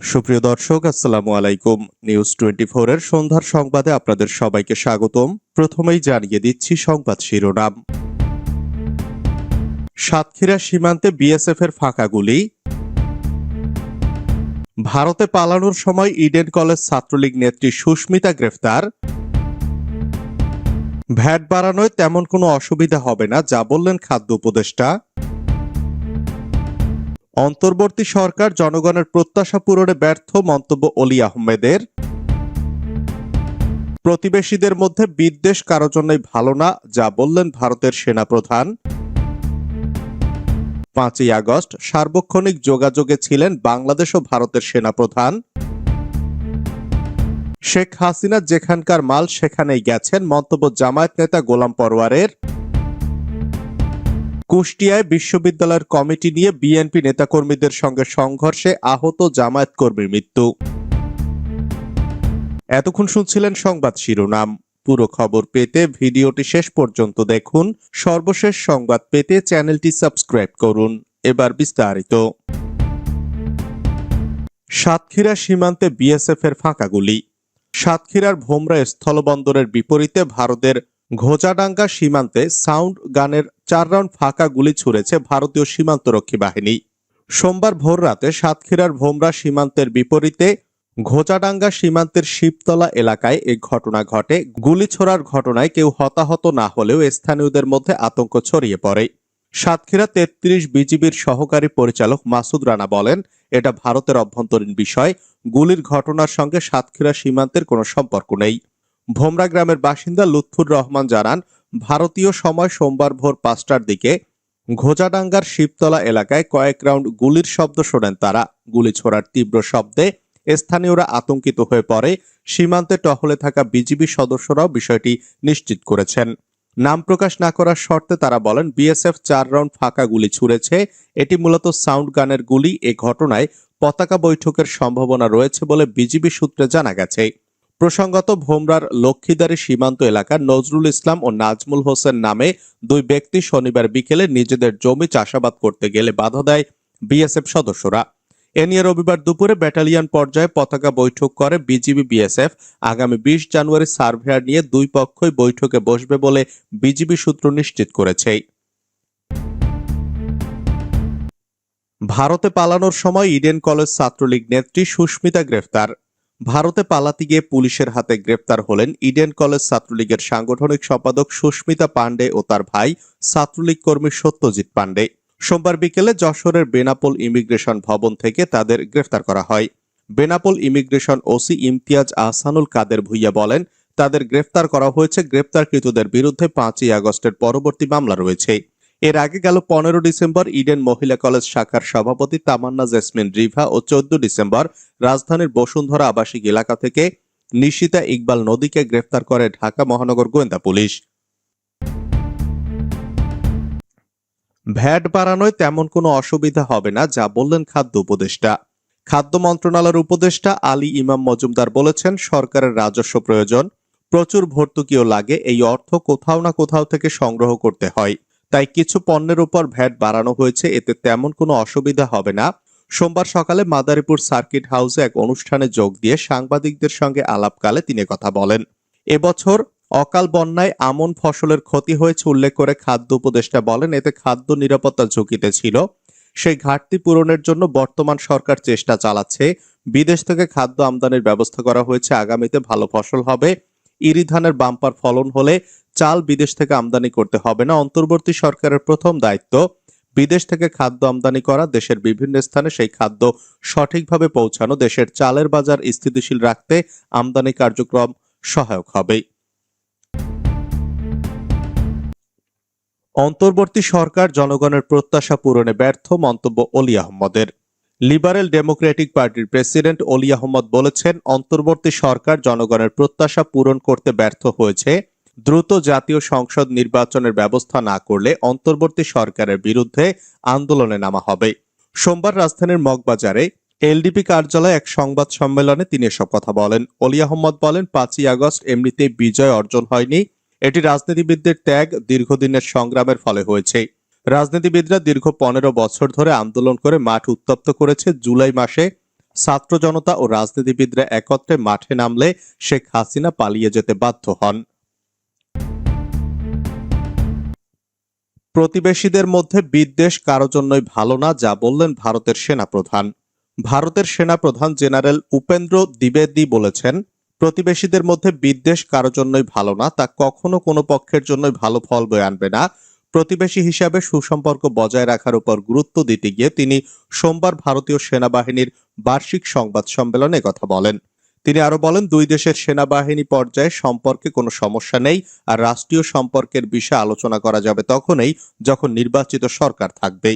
সুপ্রিয় দর্শক, আসসালামু আলাইকুম। নিউজ টোয়েন্টি এর সন্ধ্যার সংবাদে আপনাদের সবাইকে স্বাগতম। প্রথমেই জানিয়ে দিচ্ছি সংবাদ শিরোনাম। সাতক্ষীরা সীমান্তে বিএসএফ এর ফাঁকা গুলি। ভারতে পালানোর সময় ইডেন কলেজ ছাত্রলীগ নেত্রী সুস্মিতা গ্রেফতার। ভ্যাট বাড়ানোয় তেমন কোনো অসুবিধা হবে না, যা বললেন খাদ্য উপদেষ্টা। অন্তর্বর্তী সরকার জনগণের প্রত্যাশা পূরণে ব্যর্থ মন্তব্য অলি আহমেদের। প্রতিবেশীদের মধ্যে বিদ্বেষ কারও জন্যই ভালো না, যা বললেন ভারতের সেনাপ্রধান। পাঁচই আগস্ট, সার্বক্ষণিক যোগাযোগে ছিলেন বাংলাদেশ ও ভারতের সেনাপ্রধান। শেখ হাসিনা যেখানকার মাল সেখানেই গেছেন, মন্তব্য জামায়াত নেতা গোলাম পরওয়ারের কুষ্টিয়ায় বিশ্ববিদ্যালয়ের কমিটি নিয়ে বিএনপি নেতাকর্মীদের সঙ্গে সংঘর্ষে আহত জামায়াত কর্মীর মৃত্যু। এতক্ষণ শুনছিলেন সংবাদ শিরোনাম। পুরো খবর পেতে ভিডিওটি শেষ পর্যন্ত দেখুন। সর্বশেষ সংবাদ পেতে চ্যানেলটি সাবস্ক্রাইব করুন। এবার বিস্তারিত। সাতক্ষীরা সীমান্তে বিএসএফ এর ফাঁকা গুলি। সাতক্ষীরার ভোমরা স্থলবন্দরের বিপরীতে ভারতের ঘোজাডাঙ্গা সীমান্তে সাউন্ড গানের চার রাউন্ড ফাঁকা গুলি ছুড়েছে ভারতীয় সীমান্তরক্ষী বাহিনী। সোমবার ভোররাতে সাতক্ষীরার ভোমরা সীমান্তের বিপরীতে ঘোচাডাঙ্গা সীমান্তের শিবতলা এলাকায় এই ঘটনা ঘটে। গুলি ছোড়ার ঘটনায় কেউ হতাহত না হলেও স্থানীয়দের মধ্যে আতঙ্ক ছড়িয়ে পড়ে। সাতক্ষীরা তেত্রিশ বিজিবির সহকারী পরিচালক মাসুদ রানা বলেন, এটা ভারতের অভ্যন্তরীণ বিষয়। গুলির ঘটনার সঙ্গে সাতক্ষীরা সীমান্তের কোনো সম্পর্ক নেই। ভোমরা গ্রামের বাসিন্দা লুৎফুর রহমান জানান ভারতীয় সময় সোমবার ভোর পাঁচটার দিকে ঘোজাডাঙ্গার শিবতলা এলাকায় কয়েক রাউন্ড গুলির শব্দ শোনেন তারা। গুলি ছোড়ার তীব্র শব্দে স্থানীয়রা আতঙ্কিত হয়ে পড়ে। সীমান্তে টহলে থাকা বিজিবি সদস্যরাও বিষয়টি নিশ্চিত করেছেন। নাম প্রকাশ না করার শর্তে তারা বলেন, বিএসএফ চার রাউন্ড ফাঁকা গুলি ছুড়েছে। এটি মূলত সাউন্ড গানের গুলি। এ ঘটনায় পতাকা বৈঠকের সম্ভাবনা রয়েছে বলে বিজিবি সূত্রে জানা গেছে। প্রসঙ্গত, ভোমরার লক্ষ্মীদারি সীমান্ত এলাকার নজরুল ইসলাম ও নাজমুল হোসেন নামে দুই ব্যক্তি শনিবার বিকেলে নিজেদের জমি চাষাবাদ করতে গেলে বাধা দেয় বিএসএফ সদস্যরা। এ নিয়ে রবিবার দুপুরে ব্যাটালিয়ন পর্যায়ে পতাকা বৈঠক করে বিজিবি বিএসএফ। আগামী বিশ জানুয়ারি সার্ভেয়ার নিয়ে দুই পক্ষই বৈঠকে বসবে বলে বিজিবি সূত্র নিশ্চিত করেছে। ভারতে পালানোর সময় ইডেন কলেজ ছাত্রলীগ নেত্রী সুস্মিতা গ্রেফতার। ভারতে পালাতে গিয়ে পুলিশের হাতে গ্রেপ্তার হলেন ইডেন কলেজ ছাত্রলীগের সাংগঠনিক সম্পাদক সুস্মিতা পাণ্ডে ও তার ভাই ছাত্রলীগ কর্মী সত্যজিৎ পাণ্ডে। সোমবার বিকেলে যশোরের বেনাপোল ইমিগ্রেশন ভবন থেকে তাদের গ্রেফতার করা হয়। বেনাপোল ইমিগ্রেশন ওসি ইমতিয়াজ আহসানুল কাদের ভুইয়া বলেন, তাদের গ্রেফতার করা হয়েছে গ্রেপ্তারকৃতদের বিরুদ্ধে পাঁচই আগস্টের পরবর্তী মামলা রয়েছে। এর আগে গেল পনেরো ডিসেম্বর ইডেন মহিলা কলেজ শাখার সভাপতি তামান্না জেসমিন রিভা ও চোদ্দ ডিসেম্বর রাজধানীর বসুন্ধরা আবাসিক এলাকা থেকে নিশিতা ইকবাল নদীকে গ্রেফতার করে ঢাকা মহানগর গোয়েন্দা পুলিশ। ভ্যাট বাড়ানোয় তেমন কোনো অসুবিধা হবে না, যা বললেন খাদ্য উপদেষ্টা। খাদ্য মন্ত্রণালয়ের উপদেষ্টা আলী ইমাম মজুমদার বলেছেন, সরকারের রাজস্ব প্রয়োজন, প্রচুর ভর্তুকিও লাগে, এই অর্থ কোথাও না কোথাও থেকে সংগ্রহ করতে হয়। তাই কিছু পণ্যের উপর ভ্যাট বাড়ানো হয়েছে, এতে তেমন কোনো অসুবিধা হবে না। সোমবার সকালে মাদারীপুর সার্কিট হাউসে এক অনুষ্ঠানে যোগ দিয়ে সাংবাদিকদের সঙ্গে আলাপকালে তিনি কথা বলেন। এবছর অকাল বন্যায় আমন ফসলের ক্ষতি হয়েছে উল্লেখ করে খাদ্য উপদেষ্টা বলেন, এতে খাদ্য নিরাপত্তা ঝুঁকিতে ছিল। সেই ঘাটতি পূরণের জন্য বর্তমান সরকার চেষ্টা চালাচ্ছে। বিদেশ থেকে খাদ্য আমদানির ব্যবস্থা করা হয়েছে, আগামীতে ভালো ফসল হবে। ইরি ধানের বাম্পার ফলন হলে চাল বিদেশ থেকে আমদানি করতে হবে না। অন্তর্বর্তী সরকারের প্রথম দায়িত্ব, বিদেশ থেকে খাদ্য আমদানি করা। দেশের বিভিন্ন স্থানে সেই খাদ্য সঠিকভাবে পৌঁছানো। দেশের চালের বাজার স্থিতিশীল রাখতে আমদানি কার্যক্রম সহায়ক হবে। অন্তর্বর্তী সরকার জনগণের প্রত্যাশা পূরণে ব্যর্থ মন্তব্য অলি আহমদের। লিবারেল ডেমোক্রেটিক পার্টির প্রেসিডেন্ট অলি আহমদ বলেছেন, অন্তর্বর্তী সরকার জনগণের প্রত্যাশা পূরণ করতে ব্যর্থ হয়েছে। দ্রুত জাতীয় সংসদ নির্বাচনের ব্যবস্থা না করলে অন্তর্বর্তী সরকারের বিরুদ্ধে আন্দোলনে নামা হবে। সোমবার রাজধানীর মগবাজারে এলডিপি কার্যালয়ে এক সংবাদ সম্মেলনে তিনি এসব কথা বলেন। অলি আহমদ বলেন, পাঁচই আগস্ট এমনিতেই বিজয় অর্জন হয়নি। এটি রাজনীতিবিদদের ত্যাগ দীর্ঘদিনের সংগ্রামের ফলে হয়েছে। রাজনীতিবিদরা দীর্ঘ পনেরো বছর ধরে আন্দোলন করে মাঠ উত্তপ্ত করেছে। জুলাই মাসে ছাত্র জনতা ও রাজনীতিবিদরা একত্রে মাঠে নামলে শেখ হাসিনা পালিয়ে যেতে বাধ্য হন। প্রতিবেশীদের মধ্যে বিদ্বেষ কারও জন্যই ভালো না, যা বললেন ভারতের সেনাপ্রধান। ভারতের সেনাপ্রধান জেনারেল উপেন্দ্র দ্বিবেদী বলেছেন, প্রতিবেশীদের মধ্যে বিদ্বেষ কারও জন্যই ভালো না, তা কখনো কোনো পক্ষের জন্যই ভালো ফল বয়ে আনবে না। প্রতিবেশী হিসাবে সুসম্পর্ক বজায় রাখার উপর গুরুত্ব দিতে গিয়ে তিনি সোমবার ভারতীয় সেনাবাহিনীর বার্ষিক সংবাদ সম্মেলনে কথা বলেন। তিনি আরও বলেন, দুই দেশের সেনাবাহিনী পর্যায়ে সম্পর্কে কোনো সমস্যা নেই আর রাষ্ট্রীয় সম্পর্কের বিষয়ে আলোচনা করা যাবে তখনই যখন নির্বাচিত সরকার থাকবে।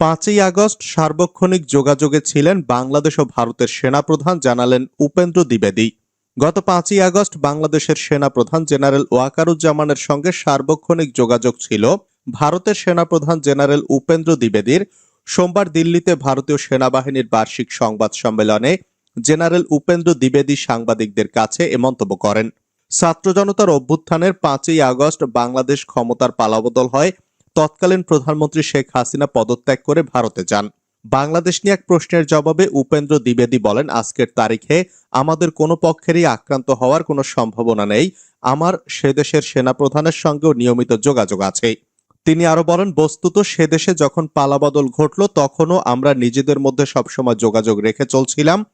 পাঁচই আগস্ট সার্বক্ষণিক যোগাযোগে ছিলেন বাংলাদেশ ও ভারতের সেনাপ্রধান, জানালেন উপেন্দ্র দ্বিবেদী। গত পাঁচই আগস্ট বাংলাদেশের সেনাপ্রধান জেনারেল ওয়াকারুজ্জামানের সঙ্গে সার্বক্ষণিক যোগাযোগ ছিল ভারতের সেনাপ্রধান জেনারেল উপেন্দ্র দ্বিবেদীর। সোমবার দিল্লিতে ভারতীয় সেনাবাহিনীর বার্ষিক সংবাদ সম্মেলনে জেনারেল উপেন্দ্র দ্বিবেদী সাংবাদিকদের কাছে এ মন্তব্য করেন। ছাত্র জনতার অভ্যুত্থানের পাঁচই আগস্ট বাংলাদেশ ক্ষমতার পালাবদল হয়। তৎকালীন প্রধানমন্ত্রী শেখ হাসিনা পদত্যাগ করে ভারতে যান। বাংলাদেশ নিয়ে এক প্রশ্নের জবাবে উপেন্দ্র দ্বিবেদী বলেন, আজকের তারিখে আমাদের কোনো পক্ষেরই আক্রান্ত হওয়ার কোনো সম্ভাবনা নেই। আমার সে দেশের সেনাপ্রধানের সঙ্গেও নিয়মিত যোগাযোগ আছে। তিনি আরও বলেন, বস্তুত সে দেশে যখন পালাবদল ঘটল, তখনও আমরা নিজেদের মধ্যে সবসময় যোগাযোগ রেখে চলছিলাম।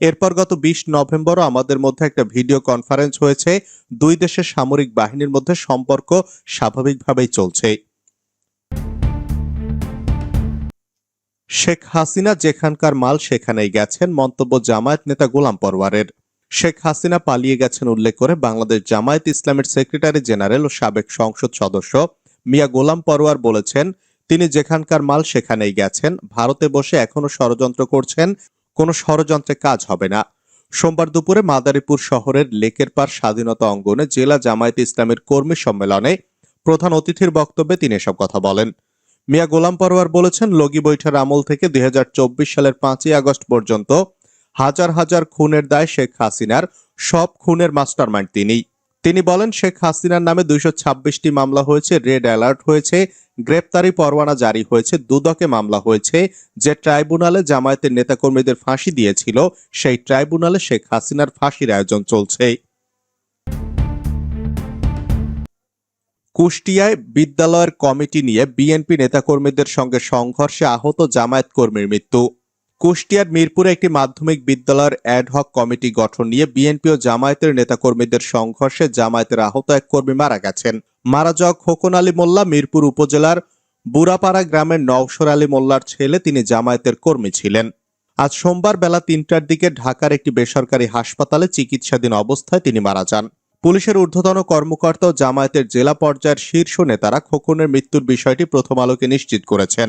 এরপর গত বিশ নভেম্বরও আমাদের মধ্যে একটা ভিডিও কনফারেন্স হয়েছে। দুই দেশের সামরিক বাহিনীর মধ্যে সম্পর্ক স্বাভাবিকভাবেই চলছে। শেখ হাসিনা যেখানকার মাল সেখানেই গেছেন, মন্তব্য জামায়াত নেতা গোলাম পরওয়ারের। শেখ হাসিনা পালিয়ে গেছেন উল্লেখ করে বাংলাদেশ জামায়াত ইসলামের সেক্রেটারি জেনারেল ও সাবেক সংসদ সদস্য মিয়া গোলাম পরওয়ার বলেছেন, তিনি যেখানকার মাল সেখানেই গেছেন, ভারতে বসে এখনও ষড়যন্ত্র করছেন, কোনো ষড়যন্ত্রে কাজ হবে না। সোমবার দুপুরে মাদারীপুর শহরের লেকের পার স্বাধীনতা অঙ্গনে জেলা জামায়াত ইসলামের কর্মী সম্মেলনে প্রধান অতিথির বক্তব্যে তিনি এসব কথা বলেন। মিয়া গোলাম পরোয়ার বলেছেন, লগি বৈঠার আমল থেকে দু হাজার চব্বিশ সালের পাঁচই আগস্ট পর্যন্ত হাজার হাজার খুনের দায় শেখ হাসিনার, সব খুনের মাস্টারমাইন্ড তিনি। তিনি বলেন, শেখ হাসিনার নামে দুইশো ছাব্বিশটি মামলা হয়েছে, রেড অ্যালার্ট হয়েছে, গ্রেপ্তারি পরোয়ানা জারি হয়েছে, দুদকে মামলা হয়েছে, যে ট্রাইব্যুনালে জামায়াতের নেতাকর্মীদের ফাঁসি দিয়েছিল, সেই ট্রাইব্যুনালে শেখ হাসিনার ফাঁসির আয়োজন চলছে। কুষ্টিয়ায় বিদ্যালয়ের কমিটি নিয়ে বিএনপি নেতাকর্মীদের সঙ্গে সংঘর্ষে আহত জামায়াত কর্মীর মৃত্যু। কুষ্টিয়ার মিরপুরে একটি মাধ্যমিক বিদ্যালয়ের অ্যাডহক কমিটি গঠন নিয়ে বিএনপি ও জামায়াতের নেতাকর্মীদের সংঘর্ষে জামায়াতের আহত এক কর্মী মারা গেছেন। মারা যাওয়া খোকন আলী মোল্লা মিরপুর উপজেলার বুড়াপাড়া গ্রামের নওশর আলী মোল্লার ছেলে, তিনি জামায়াতের কর্মী ছিলেন। আজ সোমবার বেলা তিনটার দিকে ঢাকার একটি বেসরকারি হাসপাতালে চিকিৎসাধীন অবস্থায় তিনি মারা যান। পুলিশের ঊর্ধ্বতন কর্মকর্তা ও জামায়াতের জেলা পর্যায়ের শীর্ষ নেতারা খোকনের মৃত্যুর বিষয়টি প্রথম আলোকে নিশ্চিত করেছেন।